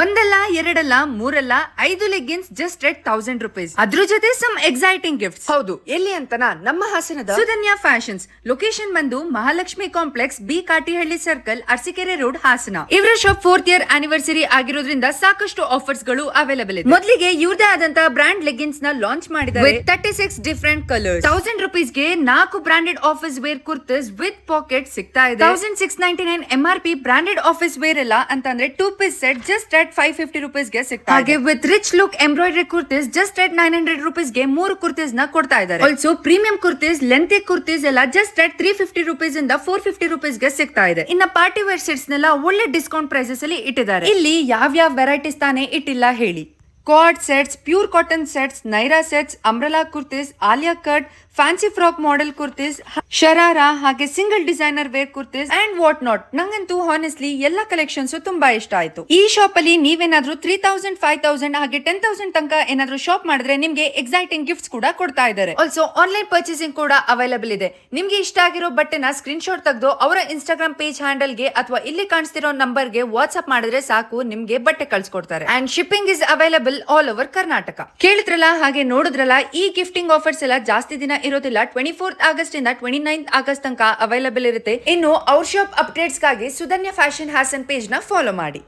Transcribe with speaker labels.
Speaker 1: ಒಂದಲ್ಲ ಎರಡಲ್ಲ ಮೂರಲ್ಲ ಐದು leggings just eight thousand rupees ಅದ್ರ ಜೊತೆ ಸಮ್ ಎಕ್ಸೈಟಿಂಗ್ ಗಿಫ್ಟ್ಸ್
Speaker 2: ಹೌದು ಎಲ್ಲಿ ಅಂತನಾ? ನಮ್ಮ ಹಾಸನದ?
Speaker 1: ಸುಧನ್ಯ ಫ್ಯಾಷನ್ಸ್ ಲೊಕೇಶನ್ ಬಂದು Mahalakshmi complex B Katihalli circle Arsikere road Hassan. ಇವರ ಶಾಪ್ ಫೋರ್ತ್ ಇಯರ್ ಆನಿವರ್ಸರಿ ಆಗಿರೋದ್ರಿಂದ ಸಾಕಷ್ಟು ಆಫರ್ಸ್ಗಳು ಅವೈಲೇಬಲ್ ಇದೆ. ಮೊದಲಿಗೆ ಇವ್ರದೇ ಆದಂತಹ ಬ್ರಾಂಡ್ ಲೆಗ್ಗಿನ್ಸ್ನ ಲಾಂಚ್ ಮಾಡಿದ್ದಾರೆ. Thirty six different colour thousand ರುಪೀಸ್ಗೆ ನಾಲ್ಕು branded office wear kurtis with pocket ಸಿಗ್ತಾ ಇದೆ. Thousand six ninety nine M R P branded office wear ಎಲ್ಲ ಅಂತಂದ್ರೆ two piece set just at five fifty ರುಪೀಸ್ಗೆ ಸಿಗ್ತಾ ಹಾಗೆ with rich look embroidery kurtis just at nine hundred ರುಪೀಸ್ಗೆ ಮೂರು ಕುರ್ತೀಸ್ನ ಕೊಡ್ತಾ ಇದ್ದಾರೆ. Also premium kurtis lengthy kurtis ಎಲ್ಲ just at three fifty rupees ಇಂದ ಫೋರ್ ಫಿಫ್ಟಿ ರುಪೀಸ್ಗೆ ಸಿಗ್ತಾ ಇದೆ. ಇನ್ನ ಪಾರ್ಟಿ ವೇರ್ ಸೆಟ್ಸ್ ನೆಲ್ಲ ಒಳ್ಳೆ ಡಿಸ್ಕೌಂಟ್ ಪ್ರೈಸಸ್ ಅಲ್ಲಿ ಇಟ್ಟಿದ್ದಾರೆ. ಇಲ್ಲಿ ಯಾವ ಯಾವ ವೆರೈಟೀಸ್ ತಾನೇ ಇಟ್ಟಿಲ್ಲ ಹೇಳಿ. Card sets pure cotton sets Naira sets umbrella kurtis Alia cut fancy frock model kurtis sharara ಹಾಗೆ single designer wear kurtis and what not ನಂಗಂತೂ ಹಾನೆಸ್ಟ್ಲಿ ಎಲ್ಲ ಕಲೆಕ್ಷನ್ಸ್ ತುಂಬಾ ಇಷ್ಟ ಆಯ್ತು. ಈ ಶಾಪ್ ಅಲ್ಲಿ ನೀವೇನಾದ್ರೂ ತ್ರೀ ತೌಸಂಡ್ ಫೈವ್ ತೌಸಂಡ್ ಹಾಗೆ ಟೆನ್ ತೌಸಂಡ್ ತನಕ ಏನಾದ್ರೂ ಶಾಪ್ ಮಾಡಿದ್ರೆ ನಿಮ್ಗೆ ಎಕ್ಸೈಟಿಂಗ್ ಗಿಫ್ಟ್ಸ್ ಕೂಡ ಕೊಡ್ತಾ ಇದ್ದಾರೆ. ಆಲ್ಸೋ ಆನ್ಲೈನ್ ಪರ್ಚೇಸಿಂಗ್ ಕೂಡ ಅವೈಲಬಲ್ ಇದೆ. ನಿಮ್ಗೆ ಇಷ್ಟ ಆಗಿರೋ ಬಟ್ಟೆನ ಸ್ಕ್ರೀನ್ ಶಾಟ್ ತೆಗೆದು ಅವರ ಇನ್ಸ್ಟಾಗ್ರಾಮ್ ಪೇಜ್ ಹ್ಯಾಂಡಲ್ಗೆ ಅಥವಾ ಇಲ್ಲಿ ಕಾಣಿಸ್ತಿರೋ ನಂಬರ್ಗೆ ವಾಟ್ಸ್ಆಪ್ ಮಾಡಿದ್ರೆ ಸಾಕು, ನಿಮ್ಗೆ ಬಟ್ಟೆ ಕಳ್ಸಿಕೊಡ್ತಾರೆ. And shipping is available all over Karnataka ಕೇಳಿದ್ರಲ್ಲ, ಹಾಗೆ ನೋಡಿದ್ರಲ್ಲ, ಈ ಗಿಫ್ಟಿಂಗ್ ಆಫರ್ಸ್ ಎಲ್ಲ ಜಾಸ್ತಿ ದಿನ ಇರೋದಿಲ್ಲ. ಟ್ವೆಂಟಿ ಫೋರ್ತ್ ಆಗಸ್ಟ್ ಇಂದ ಟ್ವೆಂಟಿ ನೈನ್ತ್ ಆಗಸ್ಟ್ ತನಕ ಅವೈಲೇಬಲ್ ಇರುತ್ತೆ. ಇನ್ನು out shop ಅಪ್ಡೇಟ್ಸ್ಗಾಗಿ Sudhanya fashion Hassan page follow ಮಾಡಿ.